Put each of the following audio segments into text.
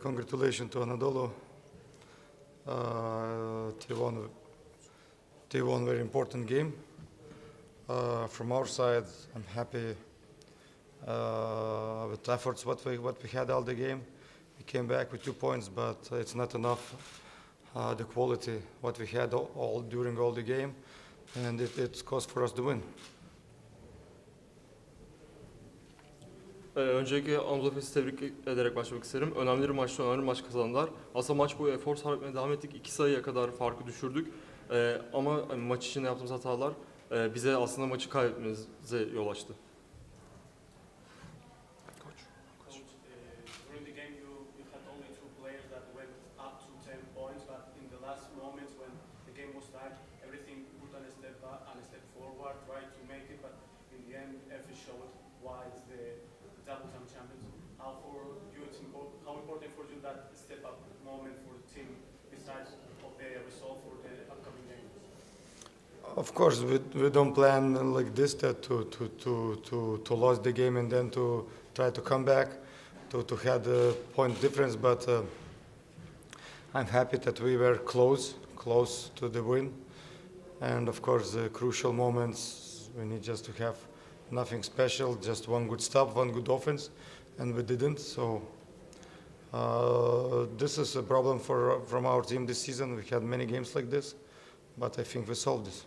congratulations to Anadolu. Uh, they won. They very important game. Uh, from our side, I'm happy uh, with efforts what we what we had all the game. We came back with two points, but it's not enough. Uh, the quality what we had all, all during all the game, and it, it's cost for us to win. Ee, öncelikle Anadolu Efes'i tebrik ederek başlamak isterim. Önemli bir maçta önemli bir maç kazandılar. Aslında maç boyu efor sarf etmeye devam ettik. İki sayıya kadar farkı düşürdük. Ee, ama hani, maç içinde yaptığımız hatalar e, bize aslında maçı kaybetmemize yol açtı. Of course, we, we don't plan like this that to, to, to, to, to lose the game and then to try to come back, to, to have the point difference. But uh, I'm happy that we were close, close to the win. And of course, the crucial moments, we need just to have nothing special, just one good stop, one good offense, and we didn't. So uh, this is a problem for, from our team this season. We had many games like this, but I think we solved this.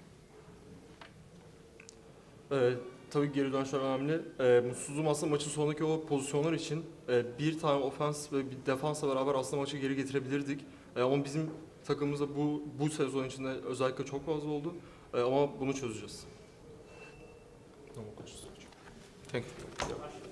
Ee, tabii geri dönüşler önemli. Ee, mutsuzluğum aslında maçın sonundaki o pozisyonlar için e, bir tane ofans ve bir defansla beraber aslında maçı geri getirebilirdik. E, ama bizim takımımızda bu bu sezon içinde özellikle çok fazla oldu. E, ama bunu çözeceğiz. Thank you.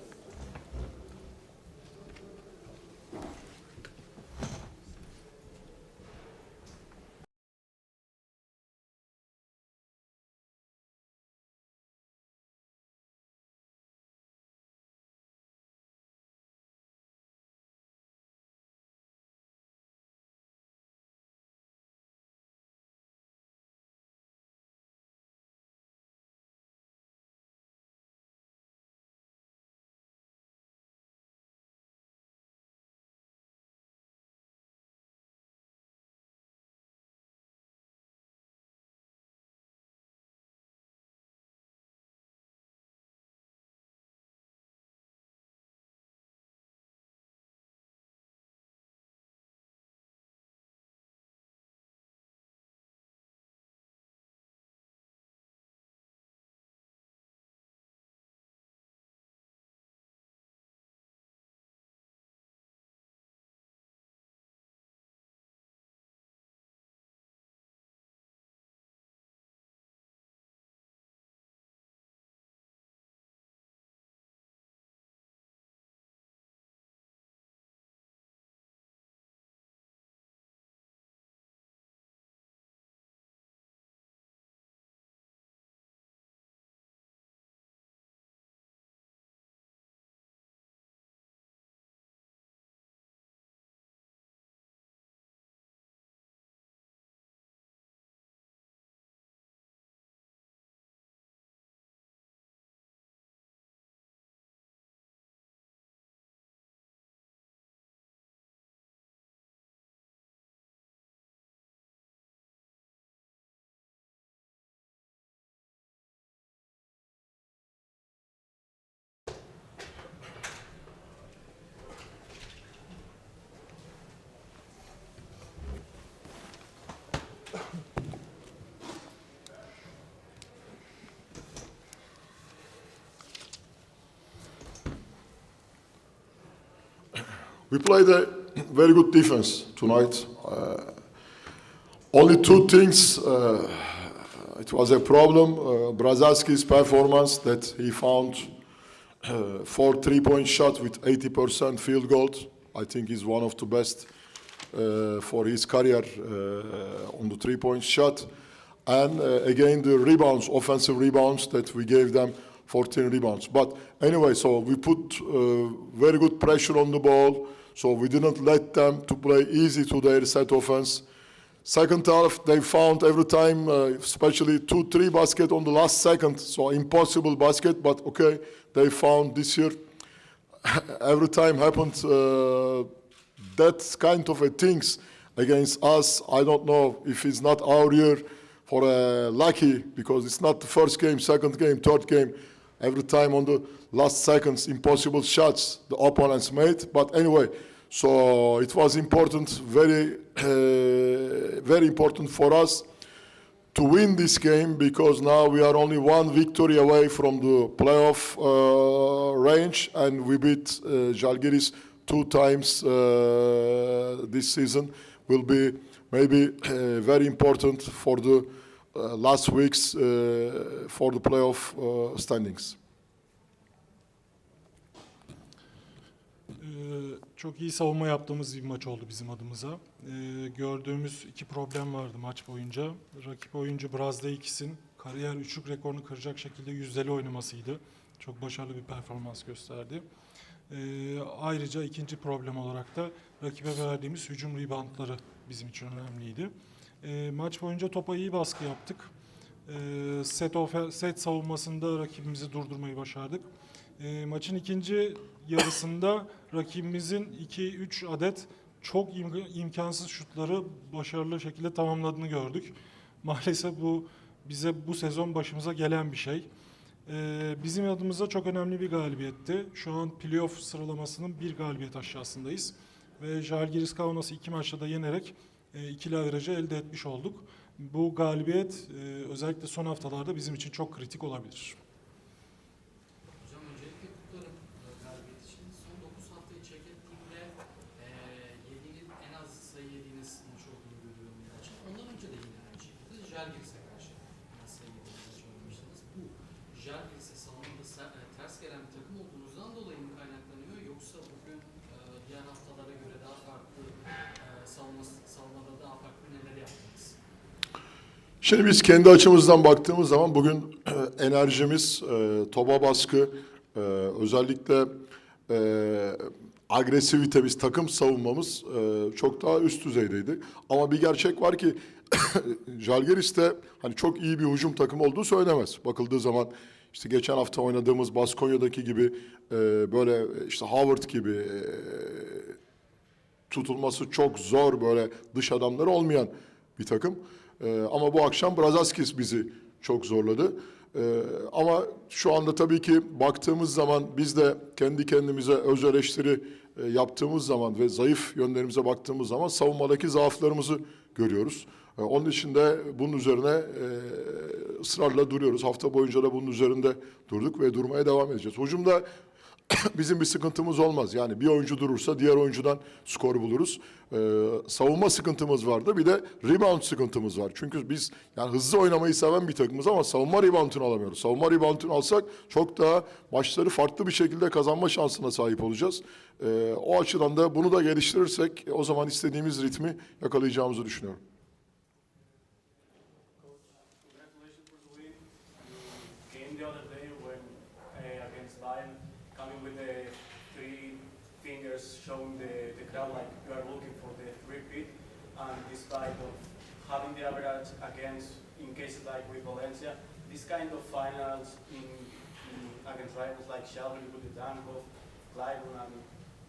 We played a very good defense tonight. Uh, only two things. Uh, it was a problem. Uh, Brazalski's performance that he found uh, four three-point shots with 80% field goal. I think he's one of the best for his career uh, on the three-point shot. And uh, again, the rebounds, offensive rebounds that we gave them 14 rebounds. But anyway, so we put uh, very good pressure on the ball. So we didn't let them to play easy to their set offense. Second half, they found every time, uh, especially two, three basket on the last second. So impossible basket, but okay, they found this year. every time happened uh, that kind of a things against us. I don't know if it's not our year for a lucky because it's not the first game, second game, third game. Every time on the last seconds, impossible shots the opponents made. But anyway, so it was important, very, uh, very important for us to win this game because now we are only one victory away from the playoff uh, range and we beat uh, Žalgiris two times uh, this season will be maybe uh, very important for the uh, last weeks uh, for the playoff uh, standings. Ee, Çok iyi savunma yaptığımız bir maç oldu bizim adımıza. Ee, Gördüğümüz iki problem vardı maç boyunca. Rakip oyuncu Brazda ikisinin kariyer üçlük rekorunu kıracak şekilde yüzdeli oynamasıydı. Çok başarılı bir performans gösterdi. Ee, Ayrıca ikinci problem olarak da rakibe verdiğimiz hücum reboundları bizim için önemliydi. Ee, Maç boyunca topa iyi baskı yaptık. Ee, Set, ofe- set savunmasında rakibimizi durdurmayı başardık. E, maçın ikinci yarısında rakibimizin 2-3 adet çok im- imkansız şutları başarılı şekilde tamamladığını gördük. Maalesef bu bize bu sezon başımıza gelen bir şey. E, bizim adımıza çok önemli bir galibiyetti. Şu an playoff sıralamasının bir galibiyet aşağısındayız. Ve Žalgiris Kaunas'ı iki maçta da yenerek e, ikili averajı elde etmiş olduk. Bu galibiyet e, özellikle son haftalarda bizim için çok kritik olabilir. Žalgiris'e savunmada se- e, ters gelen bir takım olduğunuzdan dolayı mı kaynaklanıyor yoksa bugün e, diğer haftalara göre daha farklı e, savunma, savunmada daha farklı neler yaptınız? Şimdi biz kendi açımızdan baktığımız zaman bugün enerjimiz, e, topa baskı, e, özellikle e, agresivitemiz, takım savunmamız e, çok daha üst düzeydeydi. Ama bir gerçek var ki Žalgiris de hani çok iyi bir hücum takımı olduğu söylenemez. Bakıldığı zaman işte geçen hafta oynadığımız Baskonya'daki gibi e, böyle işte Howard gibi e, tutulması çok zor böyle dış adamları olmayan bir takım. Ee, ama bu akşam Brazaskis bizi çok zorladı. Ee, ama şu anda tabii ki baktığımız zaman biz de kendi kendimize öz eleştiri e, yaptığımız zaman ve zayıf yönlerimize baktığımız zaman savunmadaki zaaflarımızı görüyoruz. Ee, onun için de bunun üzerine e, ısrarla duruyoruz. Hafta boyunca da bunun üzerinde durduk ve durmaya devam edeceğiz. Hücumda bizim bir sıkıntımız olmaz. Yani bir oyuncu durursa diğer oyuncudan skor buluruz. Ee, savunma sıkıntımız vardı. Bir de rebound sıkıntımız var. Çünkü biz yani hızlı oynamayı seven bir takımız ama savunma reboundunu alamıyoruz. Savunma reboundunu alsak çok daha maçları farklı bir şekilde kazanma şansına sahip olacağız. Ee, o açıdan da bunu da geliştirirsek o zaman istediğimiz ritmi yakalayacağımızı düşünüyorum. Coming with the three fingers, showing the, the crowd like you are looking for the repeat. And despite of having the average against in cases like with Valencia, this kind of finals in, in against rivals like Shelby with the Dankov, Clyburn and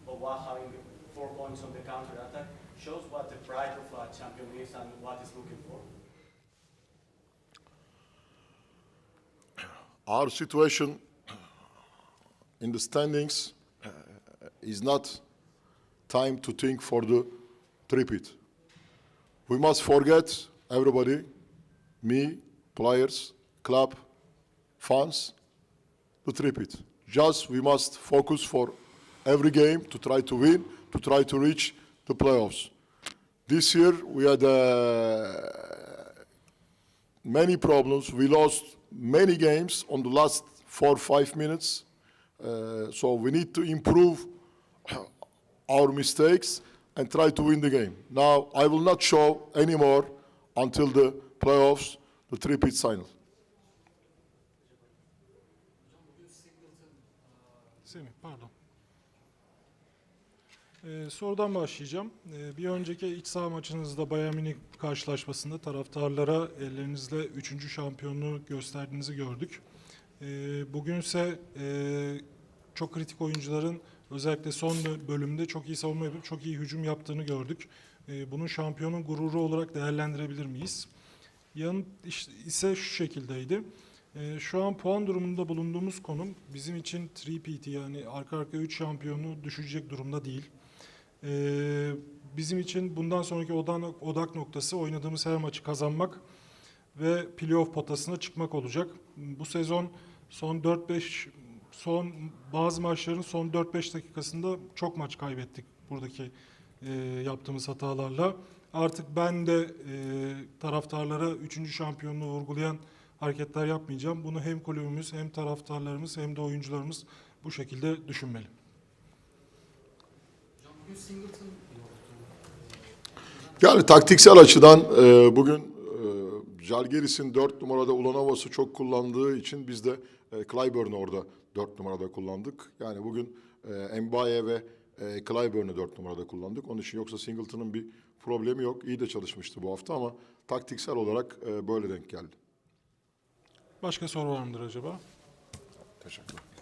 Boba having four points on the counter attack shows what the pride of a champion is and what it's looking for. our situation in the standings uh, is not time to think for the tripit. We must forget everybody, me, players, club, fans, the tripit. Just we must focus for every game to try to win, to try to reach the playoffs. This year we had uh, many problems. We lost many games on the last four or five minutes. Uh, so we need to improve our mistakes and try to win the game. Now I will not show anymore until the playoffs, the three-peat final. Semih. Ee, sorudan başlayacağım. Ee, bir önceki iç saha maçınızda Bayern Münih karşılaşmasında taraftarlara ellerinizle 3. şampiyonluğu gösterdiğinizi gördük. Ee, bugünse e, çok kritik oyuncuların özellikle son bö- bölümde çok iyi savunma yapıp çok iyi hücum yaptığını gördük. E, Bunun şampiyonun gururu olarak değerlendirebilir miyiz? Yanıt ise şu şekildeydi. E, Şu an puan durumunda bulunduğumuz konum bizim için 3PT yani arka arkaya 3 şampiyonu düşecek durumda değil. E, Bizim için bundan sonraki odak, odak noktası oynadığımız her maçı kazanmak ve playoff potasına çıkmak olacak. Bu sezon son 4-5 son bazı maçların son 4-5 dakikasında çok maç kaybettik buradaki e, yaptığımız hatalarla. Artık ben de e, taraftarlara 3. şampiyonluğu vurgulayan hareketler yapmayacağım. Bunu hem kulübümüz hem taraftarlarımız hem de oyuncularımız bu şekilde düşünmeli. Yani taktiksel açıdan e, bugün e, Jalgiris'in 4 numarada Ulanovas'ı çok kullandığı için biz de e, Clyburn'u orada 4 numarada kullandık. Yani bugün e, Mbaye ve e, Clyburn'u 4 numarada kullandık. Onun için yoksa Singleton'ın bir problemi yok. İyi de çalışmıştı bu hafta ama taktiksel olarak e, böyle denk geldi. Başka soru var mıdır acaba? Teşekkürler.